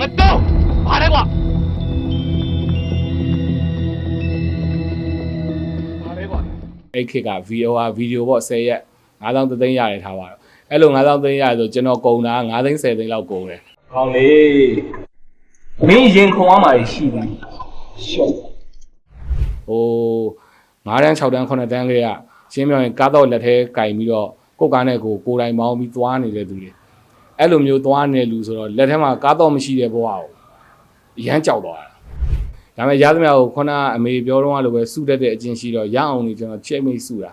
ငါတော့ပါလေကွာပါလေကွာအဲ့ခေတ်က VOR ဗီဒီယိုပေါ့10ရက်9000တသိန်းရတယ်ထားပါတော့အဲ့လို9000သိန်းရတယ်ဆိုကျွန်တော်ကုန်တာ9သိန်း10သိန်းလောက်ကုန်တယ်ကောင်းလေမင်းရင်ခုံအောင်ပါရှိပြီရှော့ဟို9တန်း6တန်း9တန်းကလေးကရှင်းပြောရင်ကားတော့လက်ထဲကင်ပြီးတော့ကိုယ်ကားနဲ့ကိုယ်ကိုယ်တိုင်မောင်းပြီးသွားနေတဲ့သူတွေ အဲ့လိုမျိုးသွားနေလူဆိုတော့လက်ထဲမှာကားတော့မရှိတဲ့ဘဝကိုရမ်းကြောက်သွားတာဒါပေမဲ့ရသမျှကိုခုနအမေပြောတော့လို့ပဲစုတတ်တဲ့အချင်းရှိတော့ရအောင်နေကျွန်တော်ချိတ်မိတ်စုတာ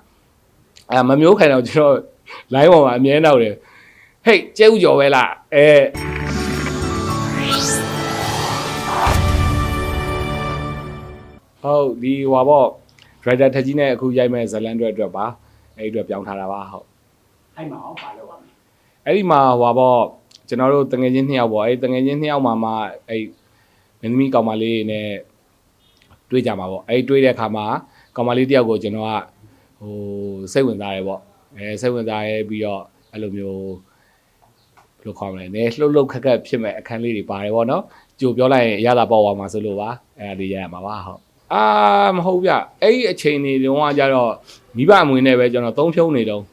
အဲမမျိုးခိုင်တော့ကျွန်တော် line ပေါ်မှာအမြဲနောက်တယ်ဟေးကျဲဥကျော်ပဲလားအဲဟုတ်ဒီဟွာပေါ့ writer ထက်ကြီးနဲ့အခုရိုက်မဲ့ဇလန်တွေအတွက်ပါအဲ့ဒီအတွက်ပြောင်းထားတာပါဟုတ်အဲ့မှာအောင်ပါလို့ပါမယ် အဲ့ဒီမှာဟွာပေါ့ကျွန်တော်တို့တငယ်ချင်းနှစ်ယောက်ပေါ့အဲ့ဒီတငယ်ချင်းနှစ်ယောက်မှာမှအဲ့မင်းသမီးကောင်မလေးနဲ့တွေ့ကြမှာပေါ့အဲ့ဒီတွေ့တဲ့အခါမှာကောင်မလေးတယောက်ကိုကျွန်တော်ကဟိုစိတ်ဝင်စားတယ်ပေါ့အဲစိတ်ဝင်စားရဲပြီးတော့အဲ့လိုမျိုးဘယ်လိုခေါ်မလဲနည်းလှုပ်လှုပ်ခက်ခက်ဖြစ်မဲ့အခန်းလေးတွေပါတယ်ပေါ့နော်ကြိုပြောလိုက်ရင်ရတာပေါ့သွားမှာဆိုလို့ပါအဲ့ဒါလေးရရမှာပါဟုတ်အာမဟုတ်ဗျအဲ့ဒီအချိန်တွေတုန်းကကြတော့မိဘအမွေနဲ့ပဲကျွန်တော်သုံးဖြုံးနေတော့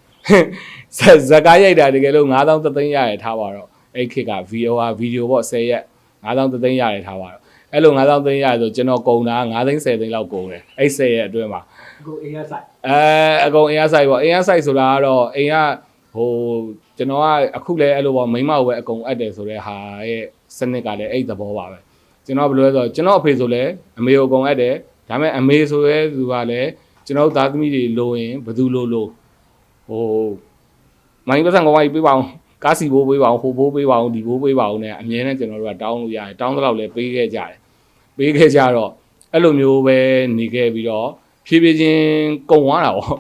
ဇက်ဇက်ကားရိုက်တာတကယ်လို့9000တသိန်းရရထားပါတော့အဲ့ခေတ်က VOR ဗီဒီယိုပေါ့10ရက်9000တသိန်းရရထားပါတော့အဲ့လို9000သိန်းရရဆိုကျွန်တော်ကုန်တာ9သိန်း10သိန်းလောက်ကုန်တယ်အဲ့10ရက်အတွင်းမှာကိုအေးရဆိုင်အဲအကုန်အင်အားဆိုင်ပေါ့အင်အားဆိုင်ဆိုတာကတော့အိမ်ကဟိုကျွန်တော်ကအခုလဲအဲ့လိုပေါ့မိမဝဲအကုန်အပ်တယ်ဆိုတဲ့ဟာရဲ့စနစ်ကလည်းအဲ့သဘောပါပဲကျွန်တော်ဘယ်လိုလဲဆိုတော့ကျွန်တော်အဖေဆိုလဲအမေကိုအကုန်အပ်တယ်ဒါပေမဲ့အမေဆိုရဲသူကလည်းကျွန်တော်သားသမီးတွေလိုရင်ဘယ်သူလိုလို ဟိုမိုင်းပတ်စံကောင်ကြီးပေးပါအောင်ကားစီဘိုးပေးပါအောင်ဟိုဘိုးပေးပါအောင်ဒီဘိုးပေးပါအောင် ਨੇ အမြဲတမ်းကျွန်တော်တို့ကတောင်းလို့ရတယ်တောင်းတော့လည်းပေးခဲ့ကြတယ်ပေးခဲ့ကြတော့အဲ့လိုမျိုးပဲနေခဲ့ပြီးတော့ဖြည်းဖြည်းချင်းကုံသွားတာပေါ့ဒါ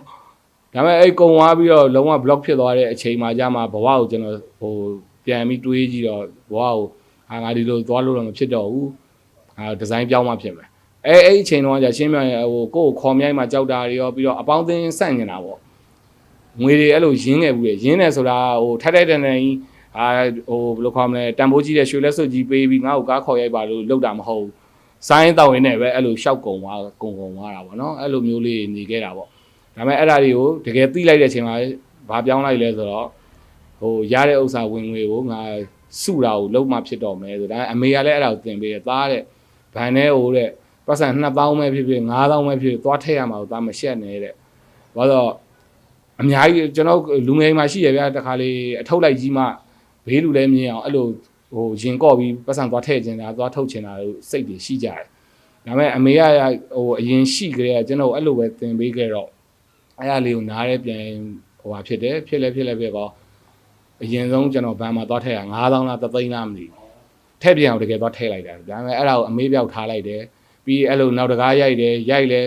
ပေမဲ့အဲ့ကုံသွားပြီးတော့လုံးဝ block ဖြစ်သွားတဲ့အချိန်မှာကြာမှာဘဝကိုကျွန်တော်ဟိုပြန်ပြီးတွေးကြည့်တော့ဘဝကိုဟာငါဒီလိုသွားလို့တော့မဖြစ်တော့ဘူးဟာဒီဇိုင်းပြောင်းမှဖြစ်မယ်အဲအဲ့အချိန်တော့ကြာရှင်းပြရင်ဟိုကိုယ့်ကိုခေါ်မြိုင်းမှာကြောက်တာတွေရောပြီးတော့အပေါင်းအသင်းဆန့်နေတာပေါ့ ငွေတွေအဲ့လိုရင်းခဲ့ဘူးလေရင်းတယ်ဆိုတာဟိုထက်ထက်တန်တန်ကြီးအာဟိုဘယ်လိုခေါ်မလဲတန်ဖိုးကြီးတဲ့ရွှေလက်စွပ်ကြီးပေးပြီးငါ့ကိုကားခေါ်ရိုက်ပါလို့လောက်တာမဟုတ်ဘူးဆိုင်းတောင်းရင်းနဲ့ပဲအဲ့လိုရှောက်ကုံသွားကုံကုံသွားတာပေါ့နော်အဲ့လိုမျိုးလေးနေခဲ့တာပေါ့ဒါပေမဲ့အဲ့ဒါတွေကိုတကယ်သိလိုက်တဲ့အချိန်မှာဘာပြောင်းလိုက်လဲဆိုတော့ဟိုရတဲ့ဥစ္စာဝင်ငွေကိုငါစုတာကိုလုံးမဖြစ်တော့မယ်ဆိုဒါအမေကလည်းအဲ့ဒါကိုသင်ပေးတယ်သားတဲ့ဗန်ထဲဟိုတဲ့ပတ်စံ2000ပဲဖြစ်ဖြစ်9000ပဲဖြစ်ဖြစ်သွားထည့်ရမှာကိုသားမရှက်နဲ့တဲ့ဘာလို့ အများကြီးကျွန်တော်လူငယ်မှာရှိရဗျာတခါလေအထုတ်လိုက်ကြီးမှဘေးလူလည်းမြင်အောင်အဲ့လိုဟိုရင်ကော့ပြီးပတ်စံသွားထည့်ခြင်းတာသွားထုတ်ခြင်းတာလို့စိတ်တွေရှိကြတယ်ဒါပေမဲ့အမေကဟိုအရင်ရှိကြတဲ့ကျွန်တော်အဲ့လိုပဲသင်ပေးခဲ့တော့အဲ့ဒါလေးကိုနားရဲပြန်ဟိုဟာဖြစ်တယ်ဖြစ်လဲဖြစ်လဲဖြစ်ကောအရင်ဆုံးကျွန်တော်ဘန်မှာသွားထည့်ရ9000လား3000လားမသိဘူးထည့်ပြန်အောင်တကယ်သွားထည့်လိုက်တာဒါပေမဲ့အဲ့ဒါကိုအမေပြောက်ထားလိုက်တယ်ပြီးအဲ့လိုနောက်တကားရိုက်တယ်ရိုက်လဲ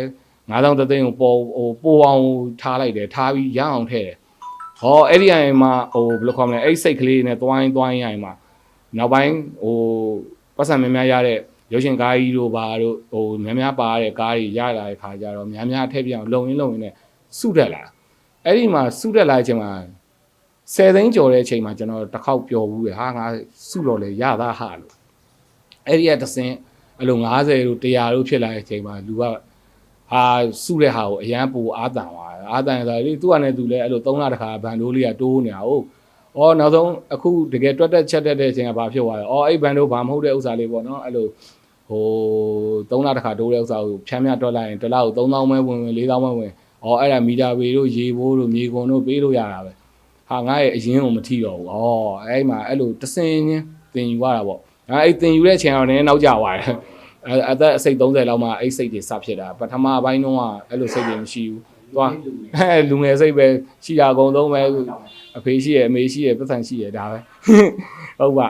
90003000ကိုပေါ်ဟိုပိုအောင်ထားလိုက်တယ်ထားပြီးရအောင်ထည့်တယ်ဟောအဲ့ဒီအရင်မှာဟိုဘယ်လိုခေါ်မလဲအဲ့စိတ်ကလေးနဲ့တွိုင်းတွိုင်းရရင်မှာနောက်ပိုင်းဟိုပတ်စံများများရတဲ့ရုပ်ရှင်ကားကြီးတို့ဘာတို့ဟိုများများပါတဲ့ကားတွေရလာတဲ့ခါကျတော့များများထည့်ပြအောင်လုံရင်းလုံရင်းနဲ့စုတက်လာအဲ့ဒီမှာစုတက်လာတဲ့အချိန်မှာ10သိန်းကျော်တဲ့အချိန်မှာကျွန်တော်တစ်ခေါက်ပျော်ဘူးလေဟာငါစုတော့လေရသားဟာလို့အဲ့ဒီကတစင်းအဲ့လို90တို့100တို့ဖြစ်လာတဲ့အချိန်မှာလူက ဟာစုတဲ့ဟာကိုအရန်ပူအာတန်သွားတယ်အာတန်ဆိုတော့လေသူကလည်းသူလည်းအဲ့လို3လတခါဘန်ဒိုးလေးကတိုးနေတာဟုတ်ဩနောက်ဆုံးအခုတကယ်တွက်တက်ချက်တက်တဲ့အချိန်ကဘာဖြစ်သွားလဲဩအဲ့ဘန်ဒိုးဘာမဟုတ်တဲ့ဥစ္စာလေးပေါ့နော်အဲ့လိုဟို3လတခါတိုးတဲ့ဥစ္စာကိုဖြန်းဖြန်းတွက်လိုက်ရင်တစ်လကို3000ပဲဝင်ဝင်4000ပဲဝင်ဩအဲ့ဒါမီတာပေတို့ရေဘိုးတို့မြေကွန်တို့ပေးလို့ရတာပဲဟာငါရဲ့အရင်ကိုမထီတော့ဘူးဩအဲ့မှာအဲ့လိုတစင်းချင်းတင်ယူရတာပေါ့ငါအဲ့တင်ယူတဲ့အချိန်ကတော့နည်းနည်းနောက်ကျသွားတယ် အအသက်အစိတ်30လောက်မှအဲ့စိတ်တွေစဖြစ်တာပထမအပိုင်းတုန်းကအဲ့လိုစိတ်တွေမရှိဘူးသွားအဲလူငယ်စိတ်ပဲရှိတာအကုန်လုံးပဲအဖေရှိရအမေရှိရပတ်စံရှိရဒါပဲဟုတ်ပါ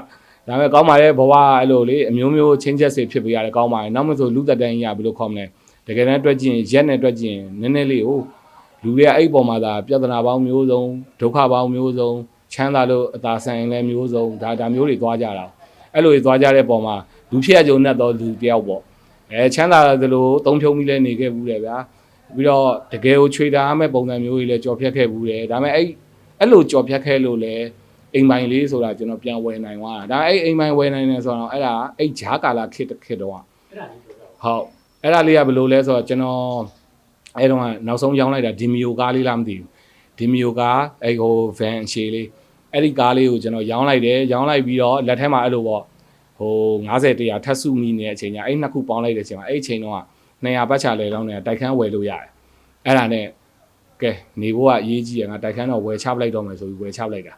ဒါပေမဲ့ကောင်းပါလေဘဝအဲ့လိုလေအမျိုးမျိုးချင်းချက်စေဖြစ်ပေးရတယ်ကောင်းပါလေနောက်မှဆိုလူသက်တန်းကြီးကဘယ်လိုခေါ်မလဲတကယ်တမ်းတွက်ကြည့်ရင်ရက်နဲ့တွက်ကြည့်ရင်နည်းနည်းလေးဟိုလူတွေကအဲ့ပေါ်မှာသာပြဿနာပေါင်းမျိုးစုံဒုက္ခပေါင်းမျိုးစုံချမ်းသာလို့အသာဆိုင်လည်းမျိုးစုံဒါဒါမျိုးတွေသွားကြတာအဲ့လိုတွေသွားကြတဲ့ပုံမှာ လူဖြစ်ရကြုံနဲ့တော့လူတယောက်ပေါ့အဲချမ်းသာတယ်လို့သုံးဖြုံပြီးလဲနေခဲ့ဘူးတယ်ဗျာပြီးတော့တကယ်ကိုခြွေတာမဲ့ပုံစံမျိုးကြီးလဲကြော်ဖြတ်ခဲ့ဘူးတယ်ဒါပေမဲ့အဲ့အဲ့လိုကြော်ဖြတ်ခဲ့လို့လဲအိမ်ပိုင်လေးဆိုတာကျွန်တော်ပြန်ဝယ်နိုင်သွားတာဒါအဲ့အိမ်ပိုင်ဝယ်နိုင်တယ်ဆိုတော့အဲ့ဒါအဲ့ဂျားကာလာခစ်တစ်ခစ်တော့ဟုတ်အဲ့ဒါလေးကဘယ်လိုလဲဆိုတော့ကျွန်တော်အဲ့တော့ကနောက်ဆုံးရောင်းလိုက်တာဒီမီယိုကားလေးလားမသိဘူးဒီမီယိုကားအဲ့ဟိုဗန်ရှေလေးအဲ့ဒီကားလေးကိုကျွန်တော်ရောင်းလိုက်တယ်ရောင်းလိုက်ပြီးတော့လက်ထဲမှာအဲ့လိုပေါ့ ဟို90တရာထပ်စုမိနေတဲ့အချိန်ကျအဲ့နှစ်ခုပေါင်းလိုက်တဲ့အချိန်မှာအဲ့အချိန်တော့က200ပတ်ချလဲလောင်းနေတာတိုက်ခန်းဝယ်လို့ရတယ်အဲ့ဒါနဲ့ကဲနေဖို့ကအရေးကြီးရငါတိုက်ခန်းတော့ဝယ်ချပလိုက်တော့မယ်ဆိုပြီးဝယ်ချပလိုက်တာ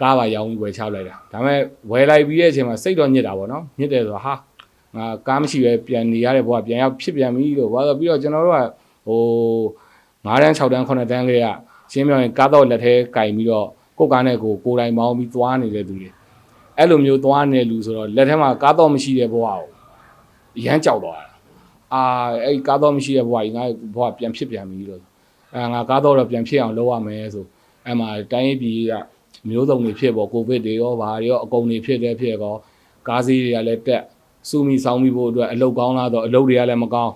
ကားပါရောင်းပြီးဝယ်ချလိုက်တာဒါပေမဲ့ဝယ်လိုက်ပြီးတဲ့အချိန်မှာစိတ်တော့ညစ်တာပေါ့နော်ညစ်တယ်ဆိုတော့ဟာငါကားမရှိပဲပြန်နေရတဲ့ဘဝပြန်ရောက်ဖြစ်ပြန်ပြီလို့ဘာလို့ပြီးတော့ကျွန်တော်တို့ကဟို9တန်း6တန်း9တန်းကလေးကရှင်းပြောရင်ကားတော့လက်ထဲကင်ပြီးတော့ကိုယ်ကားနဲ့ကိုကိုယ်တိုင်မောင်းပြီးသွားနေတဲ့သူတွေ အဲ့လိုမျိုးသွားနေတဲ့လူဆိုတော့လက်ထဲမှာကားတော့မရှိတဲ့ဘဝကိုရမ်းကြောက်သွားတာအာအဲ့ကားတော့မရှိတဲ့ဘဝကြီးငါဘဝပြန်ဖြစ်ပြန်ပြီလို့အဲငါကားတော့တော့ပြန်ဖြစ်အောင်လုပ်ရမယ်ဆိုအဲ့မှာတိုင်းပြည်ကမျိုးစုံတွေဖြစ်ပေါ့ကိုဗစ်တွေရောဘာတွေရောအကုန်တွေဖြစ်တယ်ဖြစ်ကောကားစီးတွေကလည်းတက်စူမီဆောင်းပြီးဖို့အတွက်အလုတ်ကောင်းလာတော့အလုတ်တွေကလည်းမကောင်း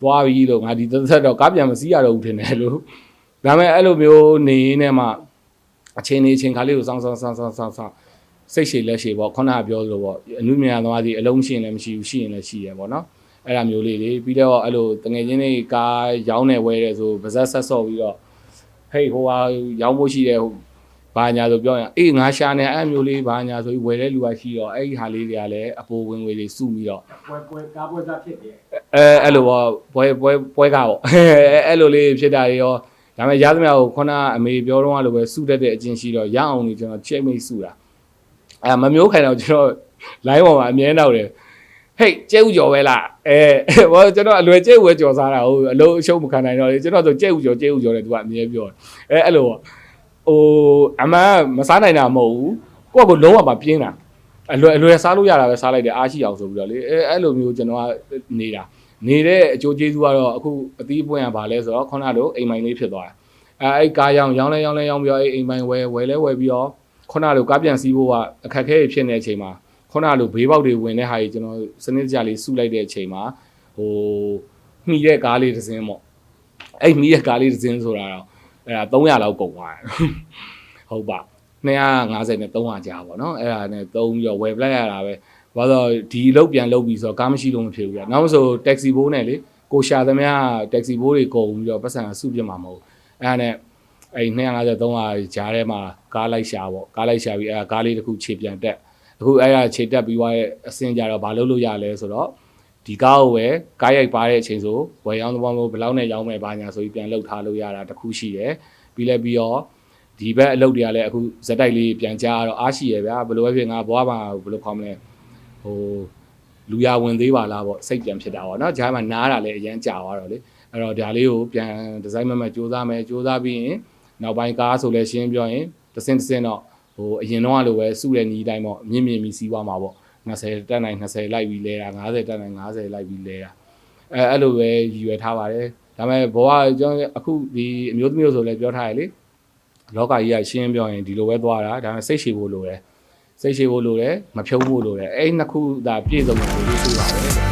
သွားပြီလို့ငါဒီသက်သက်တော့ကားပြန်မစီးရတော့ဘူးထင်တယ်လို့ဒါပေမဲ့အဲ့လိုမျိုးနေရင်းနဲ့မှအချိန်နေအချိန်ခါလေးကိုစောင်းစောင်းစောင်းစောင်းစောင်း စောင်းစိတ်ရှည်လက်ရှည်ပေါ့ခုနကပြောလို့ပေါ့အနုမြညာသမားကြီးအလုံးရှိရင်လည်းမရှိဘူးရှိရင်လည်းရှိရပေါ့နော်အဲ့ဒါမျိုးလေးတွေပြီးတော့အဲ့လိုတငယ်ချင်းတွေကားရောင်းနေဝဲတယ်ဆိုပါဇက်ဆက်ဆော့ပြီးတော့ဟေးဟိုဟာရောင်းဖို့ရှိတယ်ဟိုဘာညာဆိုပြောရင်အေးငါရှာနေအဲ့မျိုးလေးဘာညာဆိုပြီးဝယ်တဲ့လူကရှိတော့အဲ့ဒီဟာလေးတွေကလည်းအပိုဝင်ငွေတွေစုပြီးတော့ပွဲပွဲကားပွဲစားဖြစ်တယ်အဲအဲ့လိုပေါ့ပွဲပွဲပွဲကပေါ့အဲ့လိုလေးဖြစ်တာတွေရောဒါပေမဲ့ရသမျှကိုခုနအမေပြောတော့လို့ပဲစုတတ်တဲ့အချင်းရှိတော့ရအောင်နေကျွန်တော်ချိတ်မိတ်စုတာ အဲမမျိုးခိုင်တော့ကျွန်တော် line ပေါ်မှာအမြဲနောက်တယ်ဟေးကျဲဥကျော်ပဲလားအဲဘောကျွန်တော်အလွယ်ကျဲဥပဲကြော်စားတာဟုတ်အလုံးအရှုံးမခံနိုင်တော့လေကျွန်တော်ဆိုကျဲဥကျော်ကျဲဥကျော်တယ်သူကအမြဲပြောတယ်အဲအဲ့လိုပေါ့ဟိုအမှန်မစားနိုင်တာမဟုတ်ဘူးကိုယ့်ကလုံးဝမပြင်းတာအလွယ်အလွယ်စားလို့ရတာပဲစားလိုက်တယ်အားရှိအောင်ဆိုပြီးတော့လေအဲအဲ့လိုမျိုးကျွန်တော်ကနေတာနေတဲ့အကျိုးကျေးဇူးကတော့အခုအသီးပွင့်ရပါလဲဆိုတော့ခုနလိုအိမ်မိုင်လေးဖြစ်သွားတာအဲအဲ့ကားရောင်းရောင်းလဲရောင်းလဲရောင်းပြီးတော့အဲ့အိမ်မိုင်ဝယ်ဝယ်လဲဝယ်ပြီးတော့ ခုနလိုကားပြန်စီးဖို့ကအခက်အခဲဖြစ်နေတဲ့အချိန်မှာခုနလိုဘေးပေါက်တွေဝင်တဲ့ဟာကြီးကျွန်တော်စနစ်တကျလေးစုလိုက်တဲ့အချိန်မှာဟိုမှီတဲ့ကားလေးတစ်စင်းပေါ့အဲ့မှီတဲ့ကားလေးတစ်စင်းဆိုတာတော့အဲ့ဒါ300လောက်ကုန်သွားတယ်ဟုတ်ပါ250နဲ့300ကြာပေါ့နော်အဲ့ဒါနဲ့3ပြီးတော့ဝယ်ပလိုက်ရတာပဲဘာလို့ဒီအလုပ်ပြန်လုပ်ပြီးဆိုတော့ကားမရှိလို့မဖြစ်ဘူးကြာနောက်မဆိုတက္ကစီဘိုးနဲ့လေကိုရှာသမျှတက္ကစီဘိုးတွေကုန်ပြီးတော့ပတ်စံစုပြစ်မှာမဟုတ်အဲ့ဒါနဲ့ အဲ့250 300ဂျားထဲမှာကားလိုက်ရှာပေါ့ကားလိုက်ရှာပြီးအဲ့ဒါကားလေးတစ်ခုခြေပြန်တက်အခုအဲ့ဒါခြေတက်ပြီးွားရဲ့အစင်ကြတော့ဘာလုပ်လို့ရလဲဆိုတော့ဒီကားကိုပဲကားရိုက်ပါတဲ့အချိန်ဆိုဝယ်ရောင်းသဘောမျိုးဘယ်လောက်နဲ့ရောင်းမယ်ဘာညာဆိုပြီးပြန်လှုပ်ထားလို့ရတာတစ်ခုရှိတယ်ပြီးလဲပြီးတော့ဒီဘက်အလုပ်တွေကလည်းအခုဇက်တိုက်လေးပြန်ကြားတော့အားရှိရဗျာဘယ်လိုပဲဖြစ်ငါဘွားမှာဘယ်လိုခေါ်မလဲဟိုလူရဝင်သေးပါလားပေါ့စိတ်ပြန်ဖြစ်တာပေါ့နော်ဂျားမှာနားတာလည်းအရန်ကြာသွားတော့လေအဲ့တော့ဒါလေးကိုပြန်ဒီဇိုင်းမမစူးစမ်းမယ်စူးစမ်းပြီးရင် နောက်ပိုင်းကားဆိုလဲရှင်းပြောရင်တစ်စင်းတစ်စင်းတော့ဟိုအရင်တော့လိုပဲစုတဲ့နီးတိုင်းပေါ့မြင့်မြင့်ပြီးစီးသွားမှာပေါ့20တက်နိုင်20လိုက်ပြီးလဲတာ90တက်နိုင်90လိုက်ပြီးလဲတာအဲအဲ့လိုပဲရည်ရွယ်ထားပါတယ်ဒါပေမဲ့ဘဝကျွန်တော်အခုဒီအမျိုးသမီးတို့ဆိုလဲပြောထားရလေလောကကြီးကရှင်းပြောရင်ဒီလိုပဲသွားတာဒါပေမဲ့စိတ်ရှည်ဖို့လိုတယ်စိတ်ရှည်ဖို့လိုတယ်မဖြုံးဖို့လိုတယ်အဲ့ဒီနှစ်ခုဒါပြည့်စုံတယ်လို့ဆိုပါတယ်